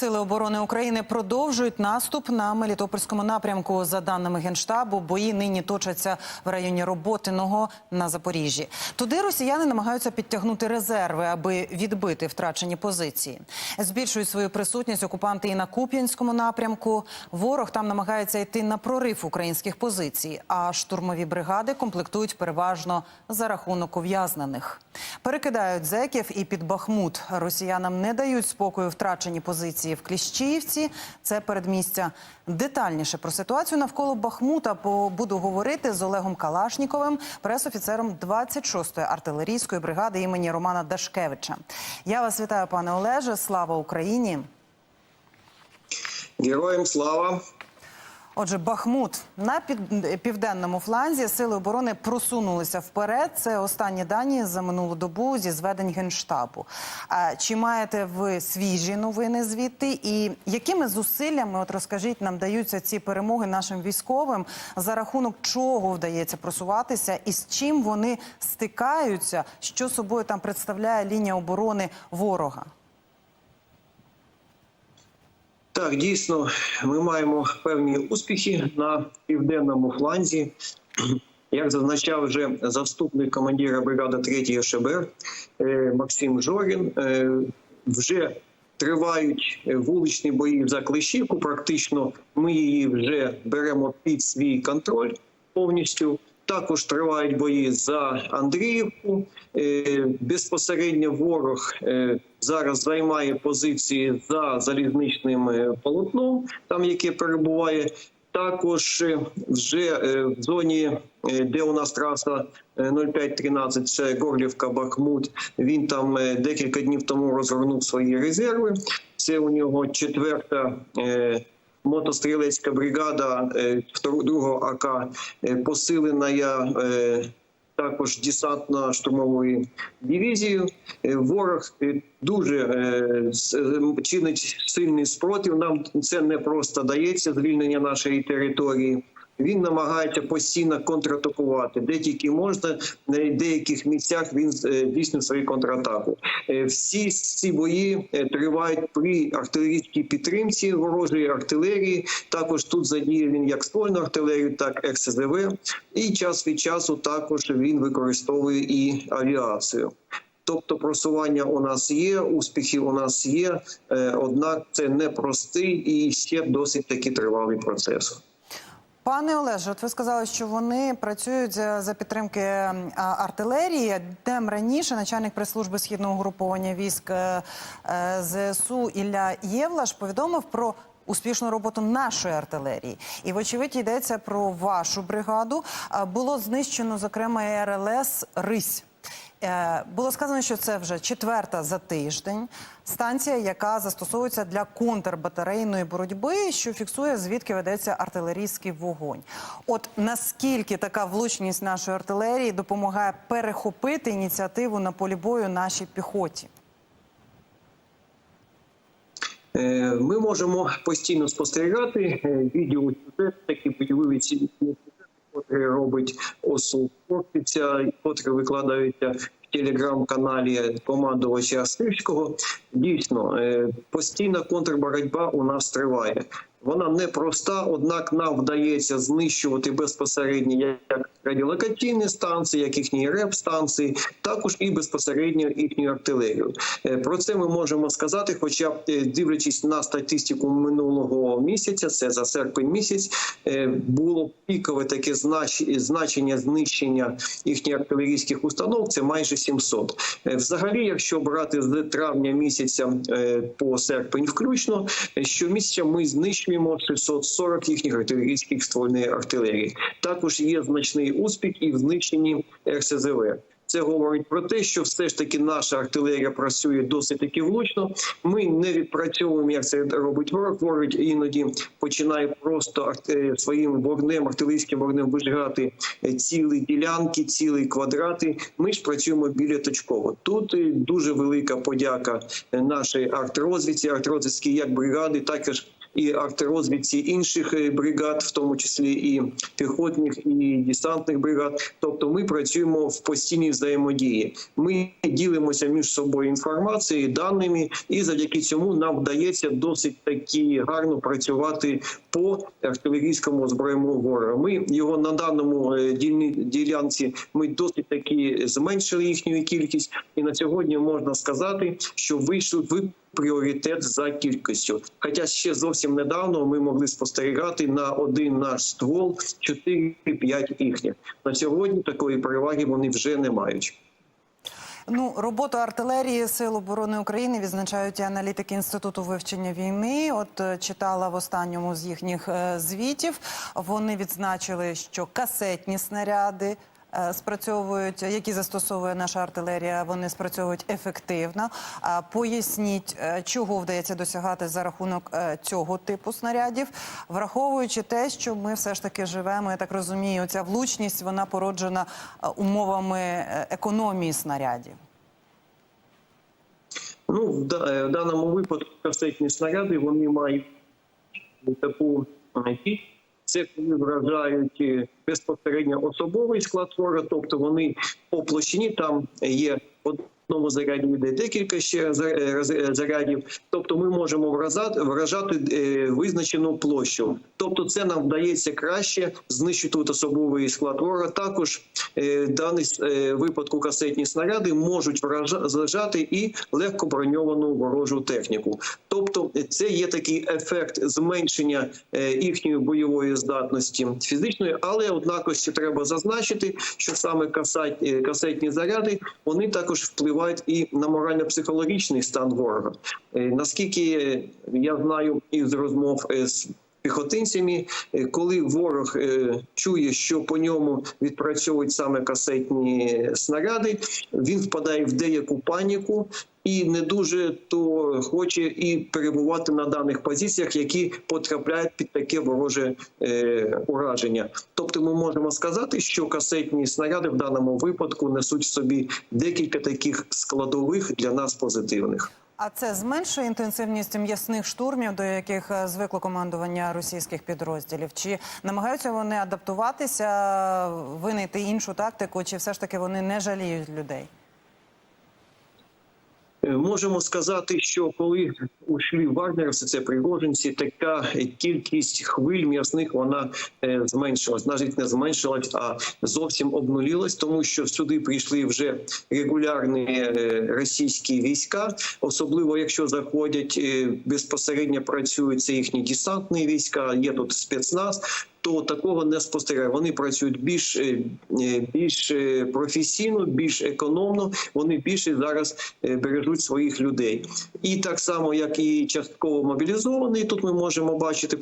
Сили оборони України продовжують наступ на Мелітопольському напрямку. За даними генштабу, бої нині точаться в районі Роботиного на Запоріжжі. Туди росіяни намагаються підтягнути резерви, аби відбити втрачені позиції. Збільшують свою присутність окупанти і на Куп'янському напрямку. Ворог там намагається йти на прорив українських позицій. А штурмові бригади комплектують переважно за рахунок ув'язнених. Перекидають зеків і під Бахмут. Росіянам не дають спокою втрачені позиції в Кліщіївці. Це передмістя. Детальніше про ситуацію навколо Бахмута буду говорити з Олегом Калашніковим, пресофіцером 26-ї артилерійської бригади імені Романа Дашкевича. Я вас вітаю, пане Олеже. Слава Україні! Героям слава! Отже, Бахмут на південному фланзі сили оборони просунулися вперед. Це останні дані за минулу добу зі зведень генштабу. Чи маєте ви свіжі новини звідти? І якими зусиллями, от розкажіть, нам даються ці перемоги нашим військовим, за рахунок чого вдається просуватися, і з чим вони стикаються, що собою там представляє лінія оборони ворога? Так, дійсно, ми маємо певні успіхи на південному фланзі. Як зазначав вже заступник командира бригади 3 ШБР е, Максим Жорін, е, вже тривають вуличні бої за Клещівку. Практично ми її вже беремо під свій контроль повністю. Також тривають бої за Андріївку. Е, Безпосередньо ворог зараз займає позиції за залізничним е, полотном, там яке перебуває. Також е, вже е, в зоні, де у нас траса е, 0513, це Горлівка Бахмут. Він там декілька днів тому розгорнув свої резерви. Це у нього четверта. Мотострілецька бригада 2 АК посилена також десантно-штурмовою дивізією. Е, Ворог е, дуже е, чинить сильний спротив. Нам це не просто дається звільнення нашої території. Він намагається постійно контратакувати. Де тільки можна, на деяких місцях він е, здійснює свою контратаку. Е, Всі ці бої е, тривають при артилерійській підтримці ворожої артилерії. Також тут задіє він як ствольну артилерію, так і РСЗВ. І час від часу також він використовує і авіацію. Тобто просування у нас є, успіхи у нас є, е, однак це непростий і ще досить таки тривалий процес. Пане Олеже, от ви сказали, що вони працюють за, підтримки артилерії. Днем раніше начальник прес-служби східного угруповання військ е, е, ЗСУ Ілля Євлаш повідомив про. Успішну роботу нашої артилерії, і вочевидь йдеться про вашу бригаду. Було знищено зокрема РЛС Рись. Е, Було сказано, що це вже четверта за тиждень станція, яка застосовується для контрбатарейної боротьби, що фіксує звідки ведеться артилерійський вогонь. От наскільки така влучність нашої артилерії допомагає перехопити ініціативу на полі бою нашій піхоті? Е, Ми можемо постійно спостерігати е, відео сюжет, такі бойові ці котрі робить ОСУ Хортиця, котрі викладаються телеграм-каналі командувача Стрівського. Дійсно, е, постійна контрборотьба у нас триває. Вона непроста, однак нам вдається знищувати безпосередньо як радіолокаційні станції, як їхні реп-станції, також і безпосередньо їхню артилерію. Е, Про це ми можемо сказати, хоча е, дивлячись на статистику минулого місяця, це за серпень місяць, було пікове таке знач- значення знищення їхніх артилерійських установ. Це майже 700. Е, Взагалі, якщо брати з травня місяця е, по серпень, включно щомісяця ми знищуємо 640 їхніх артилерійських ствольної артилерії. Також є значний успіх і в знищенні РСЗВ. Це говорить про те, що все ж таки наша артилерія працює досить таки влучно. Ми не відпрацьовуємо, як це робить ворог. Ворог іноді починає просто своїм вогнем, артилерійським вогнем вижигати е, цілі ділянки, цілі квадрати. Ми ж працюємо біля точково. Тут е, дуже велика подяка е, нашій артрозвідці, артрозвідській як бригади, також і артрозвідці інших е, бригад, в тому числі і піхотних, і десантних бригад. Тобто, ми працюємо в постійній взаємодії. Ми ділимося між собою інформацією, даними, і завдяки цьому нам вдається досить таки гарно працювати по артилерійському озброєнню ворога. Ми його на даному е, ділянці ми досить таки зменшили їхню кількість, і на сьогодні можна сказати, що вийшли пріоритет за кількістю. Хоча ще зовсім недавно ми могли спостерігати на один наш ствол 4-5 їхніх. На сьогодні такої переваги вони вже не мають. Ну, роботу артилерії Сил оборони України відзначають і аналітики інституту вивчення війни. От е, читала в останньому з їхніх е, звітів. Вони відзначили, що касетні снаряди. Е, Спрацьовують, які застосовує наша артилерія, вони спрацьовують ефективно. Поясніть, е, чого вдається досягати за рахунок е, цього типу снарядів, враховуючи те, що ми все ж таки живемо. Я так розумію, ця влучність вона породжена умовами економії снарядів. Ну, в, да- в даному випадку касетні снаряди вони мають таку кількість. Це коли вражають е, безпосередньо особовий склад ворога, тобто вони по площині там є одному заряді йде декілька ще е, е, зарядів. Тобто ми можемо вражати, вражати е, визначену площу. Тобто, це нам вдається краще знищити особовий склад ворога. Також в даний випадку касетні снаряди можуть вражати і легко броньовану ворожу техніку. Тобто, це є такий ефект зменшення їхньої бойової здатності фізичної, але однако ще треба зазначити, що саме касетні заряди вони також впливають і на морально-психологічний стан ворога. Е, Наскільки я знаю із розмов е, з піхотинцями, е, коли ворог чує, що по ньому відпрацьовують саме касетні снаряди, він впадає в деяку паніку. І не дуже то хоче і перебувати на даних позиціях, які потрапляють під таке вороже е, ураження. Тобто, ми можемо сказати, що касетні снаряди в даному випадку несуть собі декілька таких складових для нас позитивних. А це зменшує інтенсивність м'ясних штурмів, до яких е, звикло командування російських підрозділів? Чи намагаються вони адаптуватися, винайти іншу тактику, чи все ж таки вони не жаліють людей? Е, Можемо сказати, що коли ушли вагнерівці, це пригожинці, така кількість хвиль м'ясних вона е, зменшилась, навіть не зменшилась, а зовсім обнулилась, тому що сюди прийшли вже регулярні е, російські війська, особливо якщо заходять безпосередньо працюють це їхні десантні війська, є тут спецназ. То такого не спостерігає. Вони працюють більш е, е, більш е, професійно, більш економно. Вони більше зараз бережуть своїх людей. І так само, як і частково мобілізований. тут ми можемо бачити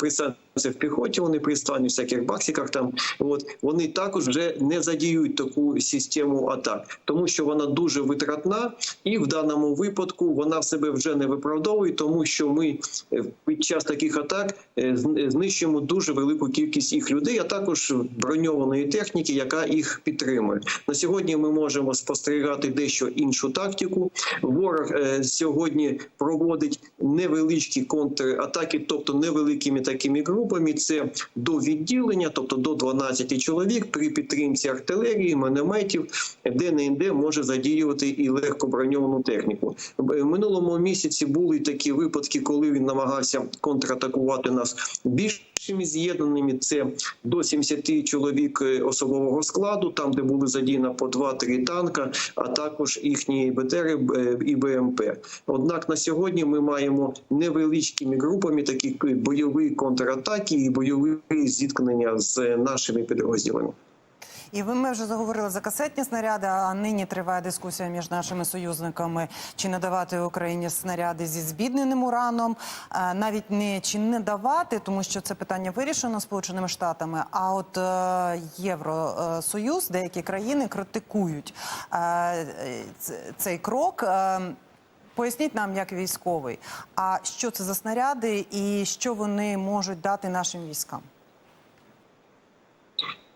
представниців в піхоті. Вони представлені в всяких баксиках. Там от вони також вже не задіють таку систему атак, тому що вона дуже витратна, і в даному випадку вона в себе вже не виправдовує, тому що ми е, під час таких атак е, зн- знищуємо дуже велику кількість їх людей, а також броньованої техніки, яка їх підтримує. На сьогодні ми можемо спостерігати дещо іншу тактику. Ворог е, сьогодні проводить невеличкі контратаки, тобто невеликими такими групами. Це до відділення, тобто до 12 чоловік при підтримці артилерії, мінометів, де не інде може задіювати і легко броньовану техніку. Минулому місяці були такі випадки, коли він намагався контратакувати нас більшими з'єднаними. Це до 70 чоловік е, особового складу, там де були задіяно по 2-3 танка, а також їхні БТРи е, і БМП. Однак на сьогодні ми маємо невеличкими групами такі бойові контратаки і бойові зіткнення з нашими підрозділами. І ви ми вже заговорили за касетні снаряди. А нині триває дискусія між нашими союзниками, чи не давати Україні снаряди зі збідненим ураном, Е, навіть не чи не давати, тому що це питання вирішено сполученими штатами. А от е, Євросоюз, деякі країни критикують е, цей крок. Поясніть нам, як військовий, а що це за снаряди і що вони можуть дати нашим військам?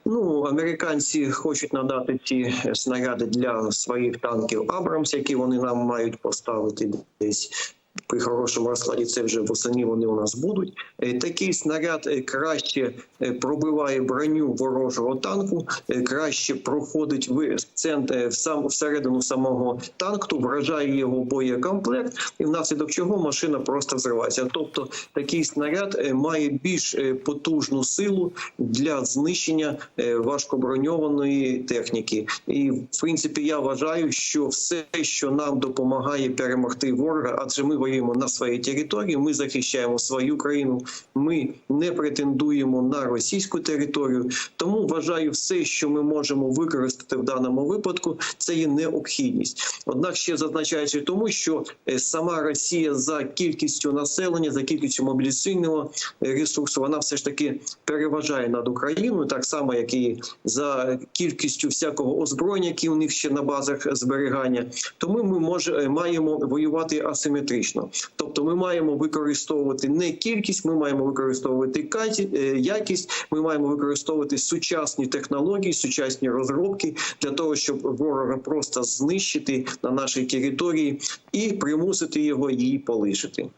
Ну, американці хочуть надати ті снаряди для своїх танків Абрамс, які вони нам мають поставити десь при хорошому розкладі. Це вже восені вони у нас будуть. Е, Такий снаряд е, краще е, пробиває броню ворожого танку, краще проходить в центр в сам всередину самого танку, вражає його боєкомплект, і внаслідок чого машина просто взривається. Тобто такий снаряд має більш потужну силу для знищення важкоброньованої техніки. І в принципі я вважаю, що все, що нам допомагає перемогти ворога, адже ми воюємо на своїй території, ми захищаємо свою країну, ми не претендуємо на російську територію. Тому вважаю, все, що ми можемо використати в даному випадку, це є необхідність. Однак ще зазначаючи тому, що е, сама Росія за кількістю населення, за кількістю мобілізаційного ресурсу, вона все ж таки переважає над Україною, так само як і за кількістю всякого озброєння, які у них ще на базах зберігання. Тому ми може маємо воювати асиметрично. Тобто, ми маємо використовувати не кількість, ми маємо використовувати е, якість. Ми маємо використовувати сучасні технології, сучасні розробки для того, щоб ворога просто знищити на нашій території і примусити його її полишити.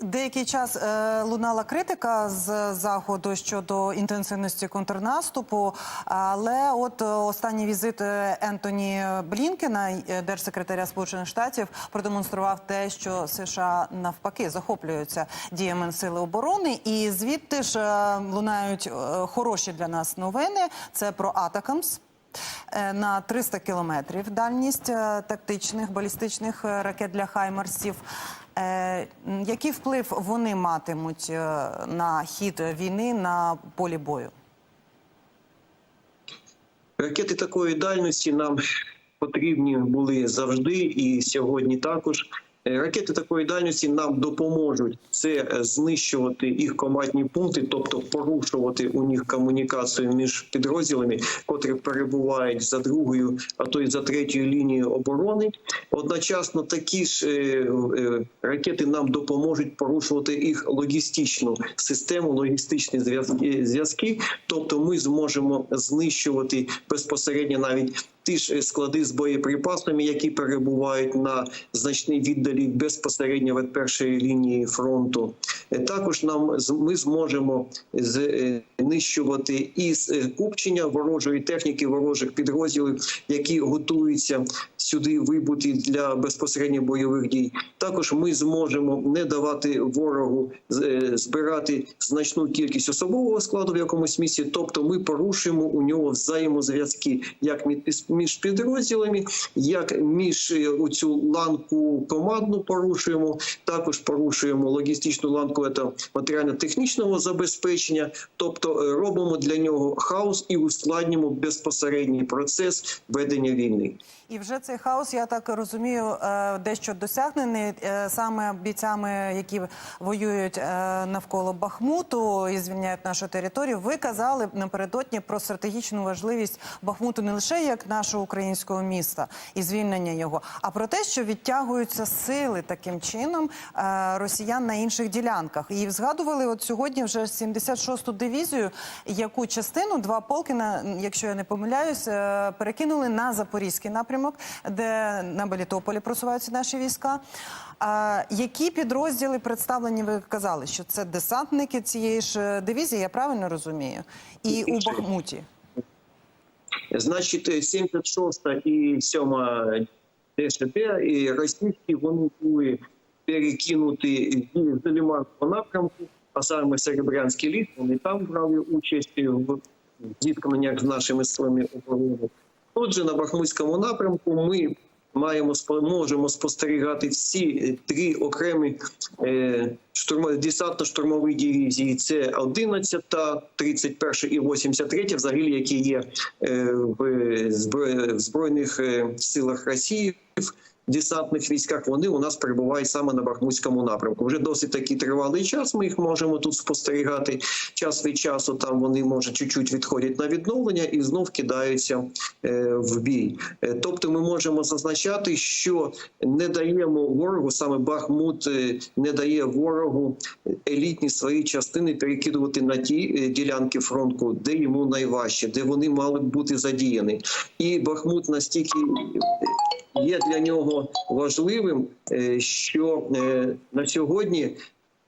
Деякий час е, лунала критика з заходу щодо інтенсивності контрнаступу. Але от е, останній візит е, Ентоні Блінкена, е, держсекретаря Сполучених Штатів, продемонстрував те, що США навпаки захоплюються діями сили оборони, і звідти ж е, лунають хороші для нас новини. Це про Атакамс. На 300 кілометрів дальність тактичних балістичних ракет для хаймерсів. Е, Який вплив вони матимуть е, на хід війни на полі бою? Ракети такої дальності нам потрібні були завжди і сьогодні також. Е, Ракети такої дальності нам допоможуть це е, знищувати їх командні пункти, тобто порушувати у них комунікацію між підрозділами, котрі перебувають за другою, а то й за третьою лінією оборони. Одночасно такі ж е, ракети нам допоможуть порушувати їх логістичну систему, логістичні зв'язки. Тобто, ми зможемо знищувати безпосередньо навіть ті ж склади з боєприпасами, які перебувають на значній віддалі безпосередньо від першої лінії фронту. Е, Також нам ми зможемо знищувати із е, купчення ворожої техніки, ворожих підрозділів, які готуються сюди вибути для безпосередньо бойових дій. Також ми зможемо не давати ворогу е, збирати значну кількість особового складу в якомусь місці. Тобто, ми порушуємо у нього взаємозв'язки як між- між підрозділами, як між е, у цю ланку командну порушуємо. Також порушуємо логістичну ланку та матеріально-технічного забезпечення. Тобто е, робимо для нього хаос і ускладнюємо безпосередній процес ведення війни. І вже цей хаос, я так розумію, е, дещо досягнений е, саме бійцями, які воюють е, навколо Бахмуту і звільняють нашу територію. Ви казали напередодні про стратегічну важливість Бахмуту не лише як нашого українського міста і звільнення його, а про те, що відтягуються сили таким чином росіян на інших ділянках. І згадували от сьогодні вже 76-ту дивізію, яку частину два полки, якщо я не помиляюсь, перекинули на запорізький напрямок, де на Белітополі просуваються наші війська. А які підрозділи представлені? Ви казали, що це десантники цієї ж е, дивізії, я правильно розумію, і у Бахмуті. Значить, 76 і 7 ДШБ і російські вони були перекинуті з Лиманського напрямку, а саме Серебрянський ліс. Вони там брали участь в зіткненнях з нашими силами оборони. Отже, на Бахмутському напрямку ми маємо можемо спостерігати всі е, три окремі е, штурмо- десантно-штурмові дивізії. Це 11, 31 і 83, взагалі, які є е, в збро- в збройних е, силах Росії. Десантних військах вони у нас перебувають саме на Бахмутському напрямку. Вже досить такий тривалий час. Ми їх можемо тут спостерігати. Час від часу там вони може чуть-чуть відходять на відновлення і знов кидаються е, в бій. Е, Тобто, ми можемо зазначати, що не даємо ворогу саме Бахмут е, не дає ворогу елітні свої частини перекидувати на ті ділянки фронту, де йому найважче, де вони мали б бути задіяні. І Бахмут настільки є для нього важливим, е, що е, на сьогодні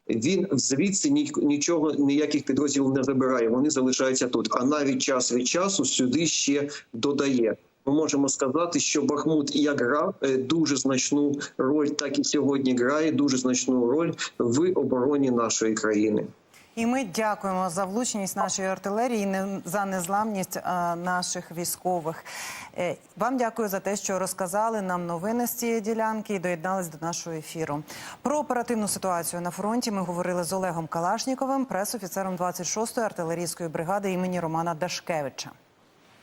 він звідси ні- нічого, ніяких підрозділів не забирає. Вони залишаються тут. А навіть час від часу сюди ще додає. Ми можемо сказати, що Бахмут як грав е, дуже значну роль, так і сьогодні грає дуже значну роль в обороні нашої країни. І ми дякуємо за влучність нашої артилерії, і за незламність наших військових. Е, Вам дякую за те, що розказали нам новини з цієї ділянки і доєднались до нашого ефіру. Про оперативну ситуацію на фронті ми говорили з Олегом Калашніковим, пресофіцером 26-ї артилерійської бригади імені Романа Дашкевича.